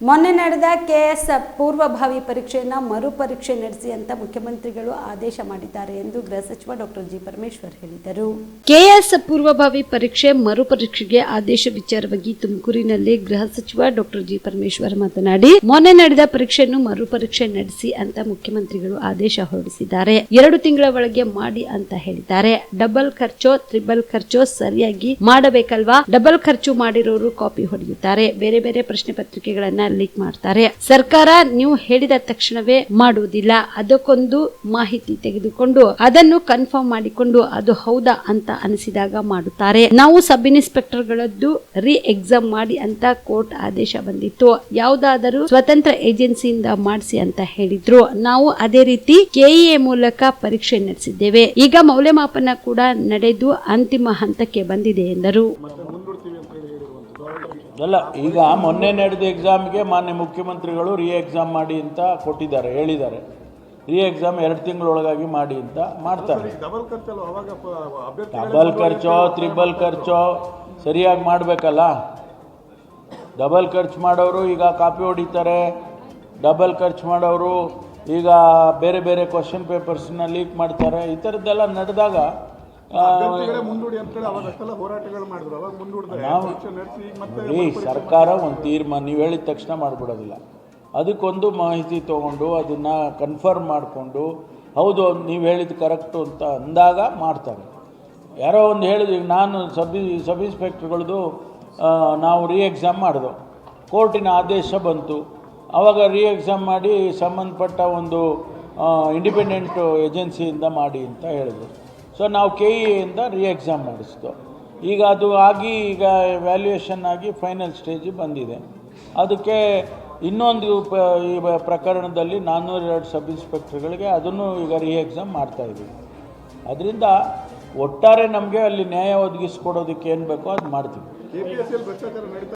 ಮೊನ್ನೆ ನಡೆದ ಕೆಎಸ್ ಪೂರ್ವಭಾವಿ ಪರೀಕ್ಷೆಯನ್ನು ಮರುಪರೀಕ್ಷೆ ನಡೆಸಿ ಅಂತ ಮುಖ್ಯಮಂತ್ರಿಗಳು ಆದೇಶ ಮಾಡಿದ್ದಾರೆ ಎಂದು ಗೃಹ ಸಚಿವ ಡಾಕ್ಟರ್ ಜಿ ಪರಮೇಶ್ವರ್ ಹೇಳಿದರು. ಕೆಎಸ್ ಪೂರ್ವಭಾವಿ ಪರೀಕ್ಷೆ ಮರುಪರೀಕ್ಷೆಗೆ ಆದೇಶ ವಿಚಾರವಾಗಿ ತುಮಕೂರಿನಲ್ಲಿ ಗೃಹ ಸಚಿವ ಡಾಕ್ಟರ್ ಜಿ ಪರಮೇಶ್ವರ್ ಮಾತನಾಡಿ, ಮೊನ್ನೆ ನಡೆದ ಪರೀಕ್ಷೆಯನ್ನು ಮರುಪರೀಕ್ಷೆ ನಡೆಸಿ ಅಂತ ಮುಖ್ಯಮಂತ್ರಿಗಳು ಆದೇಶ ಹೊರಡಿಸಿದ್ದಾರೆ. ಎರಡು ತಿಂಗಳ ಒಳಗೆ ಮಾಡಿ ಅಂತ ಹೇಳಿದ್ದಾರೆ. ಡಬಲ್ ಖರ್ಚು, ತ್ರಿಬಲ್ ಖರ್ಚು ಸರಿಯಾಗಿ ಮಾಡಬೇಕಲ್ವಾ? ಡಬಲ್ ಖರ್ಚು ಮಾಡಿರೋರು ಕಾಪಿ ಹೊಡೆಯುತ್ತಾರೆ. ಬೇರೆ ಬೇರೆ ಪ್ರಶ್ನೆ ಪತ್ರಿಕೆಗಳನ್ನ ಲೀಕ್ ಮಾಡ್ತಾರೆ. ಸರ್ಕಾರ ನೀವು ಹೇಳಿದ ತಕ್ಷಣವೇ ಮಾಡುವುದಿಲ್ಲ. ಅದಕ್ಕೊಂದು ಮಾಹಿತಿ ತೆಗೆದುಕೊಂಡು ಅದನ್ನು ಕನ್ಫರ್ಮ್ ಮಾಡಿಕೊಂಡು ಅದು ಹೌದಾ ಅಂತ ಅನಿಸಿದಾಗ ಮಾಡುತ್ತಾರೆ. ನಾವು ಸಬ್ ಇನ್ಸ್ಪೆಕ್ಟರ್ಗಳದ್ದು ರಿ ಎಕ್ಸಾಮ್ ಮಾಡಿ ಅಂತ ಕೋರ್ಟ್ ಆದೇಶ ಬಂದಿತ್ತು. ಯಾವುದಾದರೂ ಸ್ವತಂತ್ರ ಏಜೆನ್ಸಿಯಿಂದ ಮಾಡಿಸಿ ಅಂತ ಹೇಳಿದ್ರು. ನಾವು ಅದೇ ರೀತಿ ಕೆಇಎ ಮೂಲಕ ಪರೀಕ್ಷೆ ನಡೆಸಿದ್ದೇವೆ. ಈಗ ಮೌಲ್ಯಮಾಪನ ಕೂಡ ನಡೆದು ಅಂತಿಮ ಹಂತಕ್ಕೆ ಬಂದಿದೆ ಎಂದರು. ಅಲ್ಲ ಈಗ ಮೊನ್ನೆ ನಡೆದ ಎಕ್ಸಾಮ್ಗೆ ಮಾನ್ಯ ಮುಖ್ಯಮಂತ್ರಿಗಳು ರೀ ಎಕ್ಸಾಮ್ ಮಾಡಿ ಅಂತ ಕೊಟ್ಟಿದ್ದಾರೆ ಹೇಳಿದ್ದಾರೆ. ರೀ ಎಕ್ಸಾಮ್ ಎರಡು ತಿಂಗಳೊಳಗಾಗಿ ಮಾಡಿ ಅಂತ ಮಾಡ್ತಾರೆ. ಡಬಲ್ ಖರ್ಚು ತ್ರಿಬಲ್ ಖರ್ಚೋ ಸರಿಯಾಗಿ ಮಾಡಬೇಕಲ್ಲ? ಡಬಲ್ ಖರ್ಚು ಮಾಡೋರು ಈಗ ಕಾಪಿ ಹೊಡಿತಾರೆ. ಡಬಲ್ ಖರ್ಚು ಮಾಡೋರು ಈಗ ಬೇರೆ ಬೇರೆ ಕ್ವಶನ್ ಪೇಪರ್ಸನ್ನ ಲೀಕ್ ಮಾಡ್ತಾರೆ. ಈ ಥರದ್ದೆಲ್ಲ ನಡೆದಾಗ ಸರ್ಕಾರ ಒಂದು ತೀರ್ಮಾನ ನೀವು ಹೇಳಿದ ತಕ್ಷಣ ಮಾಡಿಬಿಡೋದಿಲ್ಲ. ಅದಕ್ಕೊಂದು ಮಾಹಿತಿ ತೊಗೊಂಡು ಅದನ್ನು ಕನ್ಫರ್ಮ್ ಮಾಡಿಕೊಂಡು ಹೌದು ನೀವು ಹೇಳಿದ್ದು ಕರೆಕ್ಟು ಅಂತ ಅಂದಾಗ ಮಾಡ್ತಾರೆ. ಯಾರೋ ಒಂದು ಹೇಳಿದ್ವಿ ಈಗ ನಾನು ಸಬ್ ಸಬ್ ಇನ್ಸ್ಪೆಕ್ಟ್ರ್ಗಳದು ನಾವು ರೀ ಎಕ್ಸಾಮ್ ಮಾಡಿದೋ ಕೋರ್ಟಿನ ಆದೇಶ ಬಂತು. ಆವಾಗ ರೀ ಎಕ್ಸಾಮ್ ಮಾಡಿ ಸಂಬಂಧಪಟ್ಟ ಒಂದು ಇಂಡಿಪೆಂಡೆಂಟ್ ಏಜೆನ್ಸಿಯಿಂದ ಮಾಡಿ ಅಂತ ಹೇಳಿದ್ರು. ಸೊ ನಾವು ಕೆ ಇಂದ ರೀ ಎಕ್ಸಾಮ್ ಮಾಡಿಸ್ತು ಈಗ ಅದು ಆಗಿ ಈಗ ವ್ಯಾಲ್ಯೂಯೇಷನ್ ಆಗಿ ಫೈನಲ್ ಸ್ಟೇಜಿಗೆ ಬಂದಿದೆ. ಅದಕ್ಕೆ ಇನ್ನೊಂದು ಈ ಪ್ರಕರಣದಲ್ಲಿ ನಾನ್ನೂರ ಎರಡು ಸಬ್ ಇನ್ಸ್ಪೆಕ್ಟರ್ಗಳಿಗೆ ಅದನ್ನು ಈಗ ರೀ ಎಕ್ಸಾಮ್ ಮಾಡ್ತಾಯಿದ್ದೀವಿ ಅದರಿಂದ ಒಟ್ಟಾರೆ ನಮಗೆ ಅಲ್ಲಿ ನ್ಯಾಯ ಒದಗಿಸ್ಕೊಡೋದಕ್ಕೆ ಏನು ಬೇಕೋ ಅದು ಮಾಡ್ತೀವಿ.